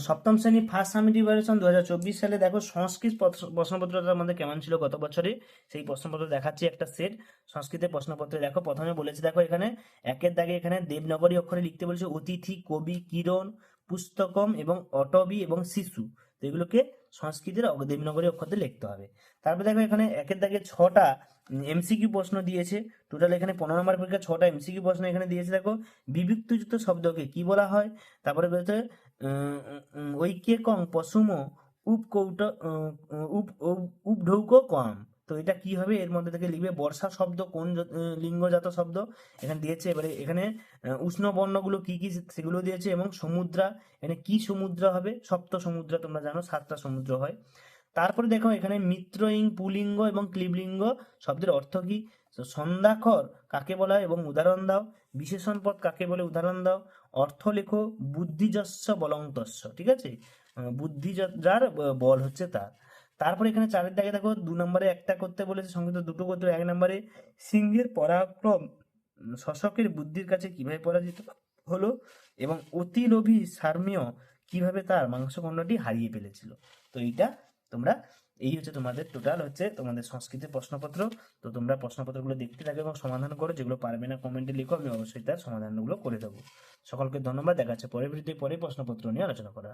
সপ্তম শ্রেণি first summit evaluation দু হাজার চব্বিশ সালে দেখো সংস্কৃত পত্র- প্রশ্নপত্রটা আমাদের কেমন ছিল গত বছরে সেই প্রশ্নপত্র দেখাচ্ছি একটা সেট সংস্কৃতের প্রশ্নপত্রে দেখো। প্রথমে বলেছে, দেখো এখানে, একের দাগে এখানে দেবনগরী অক্ষরে লিখতে বলেছে অতিথি, কবি, কিরণ, পুস্তকম এবং অটবি এবং শিশু। তো এগুলোকে সংস্কৃতের অগ- অক্ষরতে অক্ষরে লিখতে হবে। তারপর দেখো এখানে একের দাগে ছটা এমসিকিউ প্রশ্ন দিয়েছে। টোটাল এখানে পনেরো নম্বর পরীক্ষা ছটা এমসিকিউ প্রশ্ন এখানে দিয়েছে। দেখো, বিভক্তযুক্ত শব্দকে কি বলা হয়? তারপরে বলতে ঐক্যে কং, পশুম উপকৌট উপ- উপঢৌক কম তো এটা কি হবে? এর মধ্যে থেকে লিখবে বর্ষা শব্দ, কোন লিঙ্গজাত শব্দ? এখানে দিয়েছে, এবারে এখানে উষ্ণ বর্ণগুলো কি কি সেগুলো দিয়েছে এবং সমুদ্রা, এখানে কি সমুদ্র হবে? সপ্ত সমুদ্র তোমরা জানো, সাতটা সমুদ্র হয়। তারপরে দেখো, এখানে মিত্রইং, পুলিঙ্গ এবং ক্লিবলিঙ্গ শব্দের অর্থ কি? তো সন্ধ্যাক্ষর কাকে বলা হয়? এবং উদাহরণ দাও। বিশেষণ পদ কাকে বলে? উদাহরণ দাও। অর্থ লেখো, বুদ্ধিজস্য বলংতস্য ঠিক আছে? বুদ্ধি যার বল হচ্ছে তার। তারপরে এখানে চারের দাগে দেখো দু নম্বরে একটা করতে বলেছে সংক্ষিপ্ত দুটো করতে এক নম্বরে, সিংহের পরাক্রম শশকের বুদ্ধির কাছে কীভাবে পরাজিত হলো এবং অতি লোভী সার্মীয় কীভাবে তার মাংসখণ্ডটি হারিয়ে ফেলেছিল। তো এইটা তোমরা, এই হচ্ছে তোমাদের টোটাল হচ্ছে তোমাদের সংস্কৃতের প্রশ্নপত্র। তো তোমরা প্রশ্নপত্রগুলো দেখতে থাকো এবং সমাধান করো, যেগুলো পারবে না কমেন্টে লিখো, আমি অবশ্যই তার সমাধানগুলো করে দেবো। সকলকে ধন্যবাদ, দেখা যাচ্ছে পরের ভিডিওতে পরে প্রশ্নপত্র নিয়ে আলোচনা করা